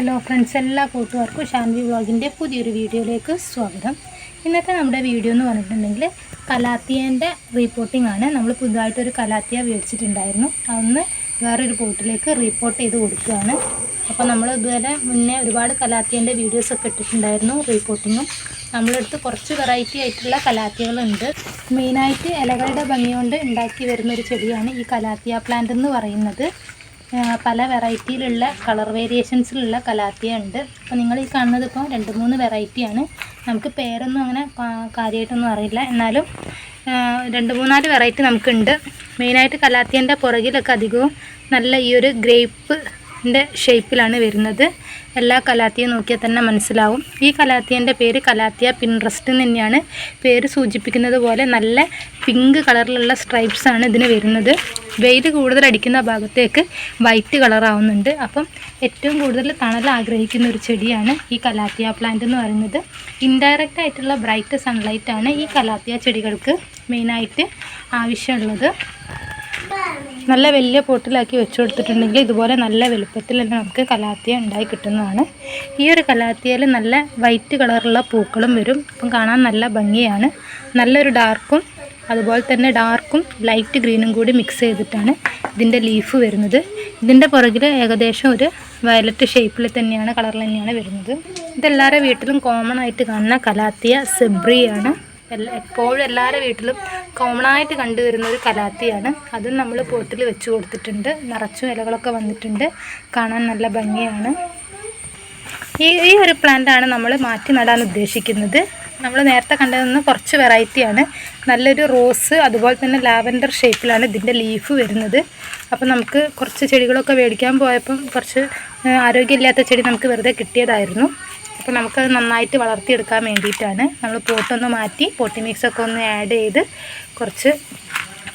Hello friends എല്ലാ കൂട്ടുകാർക്കും ഷാൻവി വ്ളോഗിന്റെ പുതിയൊരു വീഡിയോയിലേക്ക് സ്വാഗതം. ഇന്നത്തെ നമ്മുടെ വീഡിയോ എന്ന് പറഞ്ഞിട്ടുണ്ടെങ്കിൽ കലാത്തിയേന്റെ റീപ്പോർട്ടിംഗ് ആണ്. നമ്മൾ പുതുതായിട്ടൊരു കലാത്തിയ മേടിച്ചിട്ടുണ്ടായിരുന്നു അതൊന്ന് വേറൊരു പോട്ടിലേക്ക് റീപ്പോർട്ട് ചെയ്ത് കൊടുക്കുകയാണ്. അപ്പോൾ നമ്മൾ ഇതുവരെ മുന്നേ ഒരുപാട് കലാത്തിയേന്റെ വീഡിയോസൊക്കെ ഇട്ടിട്ടുണ്ടായിരുന്നു റീപ്പോർട്ടിങ്ങും നമ്മളെടുത്ത് കുറച്ച് വെറൈറ്റി ആയിട്ടുള്ള കലാത്തിയകളുണ്ട് മെയിനായിട്ട് ഇലകളുടെ ഭംഗി കൊണ്ട് ഉണ്ടാക്കി വരുന്നൊരു ചെടിയാണ് ഈ കലാത്തിയ പ്ലാന്റ് എന്ന് പറയുന്നത്. പല വെറൈറ്റിയിലുള്ള കളർ വേരിയേഷൻസിലുള്ള കലാത്തിയ ഉണ്ട് അപ്പോൾ നിങ്ങൾ ഈ കാണുന്നത് ഇപ്പോൾ രണ്ട് മൂന്ന് വെറൈറ്റിയാണ് നമുക്ക് പേരൊന്നും അങ്ങനെ കാര്യമായിട്ടൊന്നും അറിയില്ല. എന്നാലും രണ്ട് മൂന്നാൽ വെറൈറ്റി നമുക്കുണ്ട്. മെയിനായിട്ട് കലാത്തിയന്റെ പുറകിലൊക്കെ അധികവും നല്ല ഈ ഒരു ഗ്രേപ്പിന്റെ ഷേപ്പിലാണ് വരുന്നത്. എല്ലാ കലാത്തിയും നോക്കിയാൽ തന്നെ മനസ്സിലാവും. ഈ കലാത്തിയന്റെ പേര് കലാത്തിയ പിൻട്രസ്റ്റ് തന്നെയാണ് പേര് സൂചിപ്പിക്കുന്നത് പോലെ നല്ല പിങ്ക് കളറിലുള്ള സ്ട്രൈപ്സ് ആണ് ഇതിന് വരുന്നത്. വെയിൽ കൂടുതൽ അടിക്കുന്ന ഭാഗത്തേക്ക് വൈറ്റ് കളറാവുന്നുണ്ട് അപ്പം ഏറ്റവും കൂടുതൽ തണൽ ആഗ്രഹിക്കുന്ന ഒരു ചെടിയാണ് ഈ കലാത്തിയ പ്ലാന്റ് എന്ന് പറയുന്നത്. ഇൻഡയറക്റ്റ് ആയിട്ടുള്ള ബ്രൈറ്റ് സൺലൈറ്റാണ് ഈ കലാത്തിയ ചെടികൾക്ക് മെയിനായിട്ട് ആവശ്യമുള്ളത്. നല്ല വലിയ പോട്ടിലാക്കി വെച്ചു കൊടുത്തിട്ടുണ്ടെങ്കിൽ ഇതുപോലെ നല്ല വലുപ്പത്തിൽ തന്നെ നമുക്ക് കലാത്തിയ ഉണ്ടായി കിട്ടുന്നതാണ്. ഈ ഒരു കലാത്തിയയിൽ നല്ല വൈറ്റ് കളറുള്ള പൂക്കളും വരും. അപ്പം കാണാൻ നല്ല ഭംഗിയാണ്. നല്ലൊരു ഡാർക്കും അതുപോലെ തന്നെ ഡാർക്കും ലൈറ്റ് ഗ്രീനും കൂടി മിക്സ് ചെയ്തിട്ടാണ് ഇതിന്റെ ലീഫ് വരുന്നത്. ഇതിന്റെ പുറകിൽ ഏകദേശം ഒരു വയലറ്റ് ഷേപ്പിൽ തന്നെയാണ് കളറിൽ തന്നെയാണ് വരുന്നത്. ഇതെല്ലാവരുടെ വീട്ടിലും കോമൺ ആയിട്ട് കാണുന്ന കലാത്തിയ സെബ്രിയാണ് എല്ലാ എപ്പോഴും എല്ലാവരുടെ വീട്ടിലും കോമൺ ആയിട്ട് കണ്ടുവരുന്ന ഒരു കലാത്തിയാണ്. അതും നമ്മൾ പോട്ടിൽ വെച്ച് കൊടുത്തിട്ടുണ്ട്. നിറച്ചും ഇലകളൊക്കെ വന്നിട്ടുണ്ട്. കാണാൻ നല്ല ഭംഗിയാണ്. ഈ ഈ ഒരു പ്ലാന്റാണ് നമ്മൾ മാറ്റി നടാൻ ഉദ്ദേശിക്കുന്നത്. നമ്മൾ നേരത്തെ കണ്ടതെന്ന് കുറച്ച് വെറൈറ്റിയാണ് നല്ലൊരു റോസ് അതുപോലെ തന്നെ ലാവൻഡർ ഷേപ്പിലാണ് ഇതിന്റെ ലീഫ് വരുന്നത്. അപ്പോൾ നമുക്ക് കുറച്ച് ചെടികളൊക്കെ മേടിക്കാൻ പോയപ്പം കുറച്ച് ആരോഗ്യമില്ലാത്ത ചെടി നമുക്ക് വെറുതെ കിട്ടിയതായിരുന്നു. അപ്പോൾ നമുക്കത് നന്നായിട്ട് വളർത്തിയെടുക്കാൻ വേണ്ടിയിട്ടാണ്. നമ്മൾ പോട്ടൊന്ന് മാറ്റി പോട്ടി മിക്സൊക്കെ ഒന്ന് ആഡ് ചെയ്ത് കുറച്ച്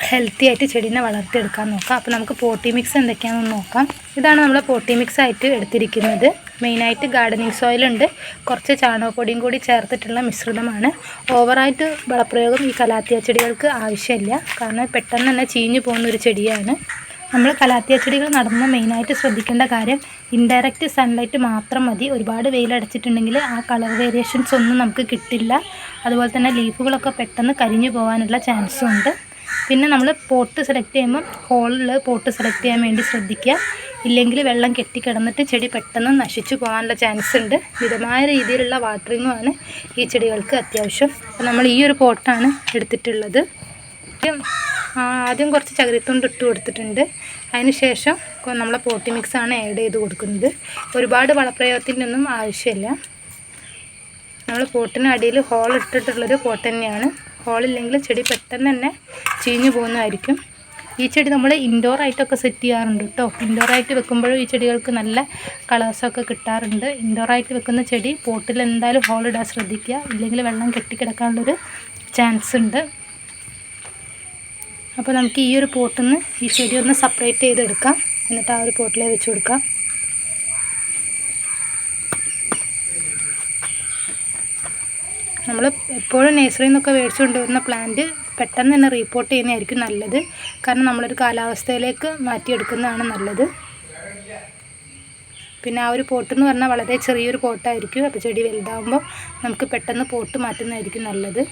ഹെൽത്തി ആയിട്ട് ചെടീനെ വളർത്തിയെടുക്കാൻ നോക്കാം. അപ്പോൾ നമുക്ക് പോട്ടി മിക്സ് എന്തൊക്കെയാണെന്ന് നോക്കാം. ഇതാണ് നമ്മൾ പോട്ടി മിക്സ് ആയിട്ട് എടുത്തിരിക്കുന്നത്. മെയിനായിട്ട് ഗാർഡനിങ് സോയിലുണ്ട് കുറച്ച് ചാണകപ്പൊടിയും കൂടി ചേർത്തിട്ടുള്ള മിശ്രിതമാണ്. ഓവറായിട്ട് വളപ്രയോഗം ഈ കലാത്തിയ ചെടികൾക്ക് ആവശ്യമില്ല. കാരണം പെട്ടെന്ന് തന്നെ ചീഞ്ഞു പോകുന്ന ഒരു ചെടിയാണ്. നമ്മൾ കലാത്തിയ ചെടികൾ നടുമ്പോൾ മെയിനായിട്ട് ശ്രദ്ധിക്കേണ്ട കാര്യം ഇൻഡയറക്റ്റ് സൺലൈറ്റ് മാത്രം മതി. ഒരുപാട് വെയിലടച്ചിട്ടുണ്ടെങ്കിൽ ആ കളർ വേരിയേഷൻസ് ഒന്നും നമുക്ക് കിട്ടില്ല. അതുപോലെ തന്നെ ലീഫുകളൊക്കെ പെട്ടെന്ന് കരിഞ്ഞു പോകാനുള്ള ചാൻസും ഉണ്ട്. പിന്നെ നമ്മൾ പോട്ട് സെലക്ട് ചെയ്യുമ്പോൾ ഹോളിൽ പോട്ട് സെലക്ട് ചെയ്യാൻ വേണ്ടി ശ്രദ്ധിക്കുക. ഇല്ലെങ്കിൽ വെള്ളം കെട്ടിക്കിടന്നിട്ട് ചെടി പെട്ടെന്ന് നശിച്ചു പോകാനുള്ള ചാൻസ് ഉണ്ട്. മിതമായ രീതിയിലുള്ള വാട്ടറിങ്ങുമാണ് ഈ ചെടികൾക്ക് അത്യാവശ്യം. നമ്മൾ ഈ ഒരു പോട്ടാണ് എടുത്തിട്ടുള്ളത്. ആദ്യം കുറച്ച് ചകിരിത്തൊണ്ട് ഇട്ട് കൊടുത്തിട്ടുണ്ട്. അതിനുശേഷം നമ്മളെ പോട്ടി മിക്സാണ് ആഡ് ചെയ്ത് കൊടുക്കുന്നത്. ഒരുപാട് വളപ്രയോഗത്തിന്റെ ഒന്നും ആവശ്യമില്ല. നമ്മൾ പോട്ടിന് അടിയിൽ ഹോൾ ഇട്ടിട്ടുള്ളൊരു പോട്ട് തന്നെയാണ്. ഹോളില്ലെങ്കിൽ ചെടി പെട്ടെന്ന് തന്നെ ചീഞ്ഞു പോകുന്നതായിരിക്കും. ഈ ചെടി നമ്മൾ ഇൻഡോർ ആയിട്ടൊക്കെ സെറ്റ് ചെയ്യാറുണ്ട് കേട്ടോ ഇൻഡോർ ആയിട്ട് വെക്കുമ്പോഴും ഈ ചെടികൾക്ക് നല്ല കളേഴ്സൊക്കെ കിട്ടാറുണ്ട്. ഇൻഡോർ ആയിട്ട് വെക്കുന്ന ചെടി പോട്ടിൽ എന്തായാലും ഹോൾ ഇടാൻ ശ്രദ്ധിക്കുക. ഇല്ലെങ്കിൽ വെള്ളം കെട്ടിക്കിടക്കാനുള്ളൊരു ചാൻസ് ഉണ്ട്. അപ്പോൾ നമുക്ക് ഈ ഒരു പോട്ടിൽ നിന്ന് ഈ ചെടി ഒന്ന് സെപ്പറേറ്റ് ചെയ്തെടുക്കാം. എന്നിട്ട് ആ ഒരു പോട്ടിലേ വെച്ച് കൊടുക്കാം. നമ്മൾ എപ്പോഴും നേഴ്സറിയിൽ നിന്നൊക്കെ മേടിച്ചു കൊണ്ടുവരുന്ന പ്ലാന്റ് പെട്ടെന്ന് തന്നെ റീപ്പോർട്ട് ചെയ്യുന്നതായിരിക്കും നല്ലത്. കാരണം നമ്മളൊരു കാലാവസ്ഥയിലേക്ക് മാറ്റിയെടുക്കുന്നതാണ് നല്ലത്. പിന്നെ ആ ഒരു പോട്ട് എന്ന് പറഞ്ഞാൽ വളരെ ചെറിയൊരു പോട്ടായിരിക്കും. അപ്പോൾ ചെടി വലുതാകുമ്പോൾ നമുക്ക് പെട്ടെന്ന് പോട്ട് മാറ്റുന്നതായിരിക്കും നല്ലത്.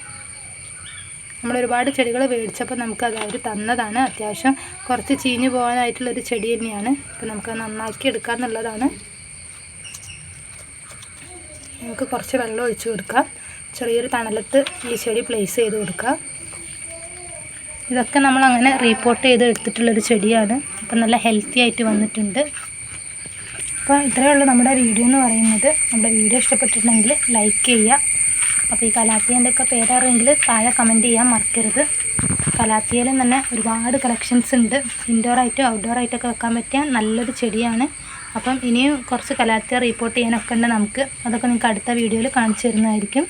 നമ്മൾ ഒരുപാട് ചെടികൾ മേടിച്ചപ്പോൾ നമുക്ക് അത് അവർ തന്നതാണ്. അത്യാവശ്യം കുറച്ച് ചീഞ്ഞു പോകാനായിട്ടുള്ളൊരു ചെടി തന്നെയാണ്. അപ്പോൾ നമുക്ക് നന്നാക്കി എടുക്കാമെന്നുള്ളതാണ് നമുക്ക് കുറച്ച് വെള്ളം ഒഴിച്ചു കൊടുക്കാം. ചെറിയൊരു തണലത്ത് ഈ ചെടി പ്ലേസ് ചെയ്ത് കൊടുക്കാം. ഇതൊക്കെ നമ്മൾ അങ്ങനെ റീപ്പോർട്ട് ചെയ്ത് എടുത്തിട്ടുള്ളൊരു ചെടിയാണ്. അപ്പം നല്ല ഹെൽത്തി ആയിട്ട് വന്നിട്ടുണ്ട്. അപ്പോൾ ഇത്രയേ ഉള്ളൂ നമ്മുടെ വീഡിയോ എന്ന് പറയുന്നത്. നമ്മുടെ വീഡിയോ ഇഷ്ടപ്പെട്ടിട്ടുണ്ടെങ്കിൽ ലൈക്ക് ചെയ്യുക. അപ്പോൾ ഈ കലാത്തിയന്റെ ഒക്കെ പേരറിയെങ്കിൽ താഴെ കമന്റ് ചെയ്യാൻ മറക്കരുത്. കലാത്തിയയിലും തന്നെ ഒരുപാട് കളക്ഷൻസ് ഉണ്ട്. ഇൻഡോർ ആയിട്ടും ഔട്ട്ഡോർ ആയിട്ടൊക്കെ വെക്കാൻ പറ്റിയ നല്ലൊരു ചെടിയാണ്. അപ്പം ഇനിയും കുറച്ച് കലാത്തിയ റിപ്പോർട്ട് ചെയ്യാനൊക്കെ ഉണ്ട് നമുക്ക്. അതൊക്കെ നിങ്ങൾക്ക് അടുത്ത വീഡിയോയിൽ കാണിച്ചു തരുന്നതായിരിക്കും.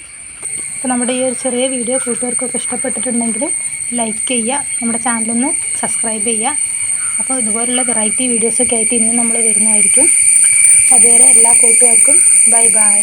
അപ്പോൾ നമ്മുടെ ഈ ഒരു ചെറിയ വീഡിയോ കൂട്ടുകാർക്കൊക്കെ ഇഷ്ടപ്പെട്ടിട്ടുണ്ടെങ്കിൽ ലൈക്ക് ചെയ്യുക. നമ്മുടെ ചാനലൊന്ന് സബ്സ്ക്രൈബ് ചെയ്യുക. അപ്പോൾ ഇതുപോലുള്ള വെറൈറ്റി വീഡിയോസൊക്കെ ആയിട്ട് ഇനിയും നമ്മൾ വരുന്നതായിരിക്കും. അതുവരെ എല്ലാ കൂട്ടുകാർക്കും ബൈ ബൈ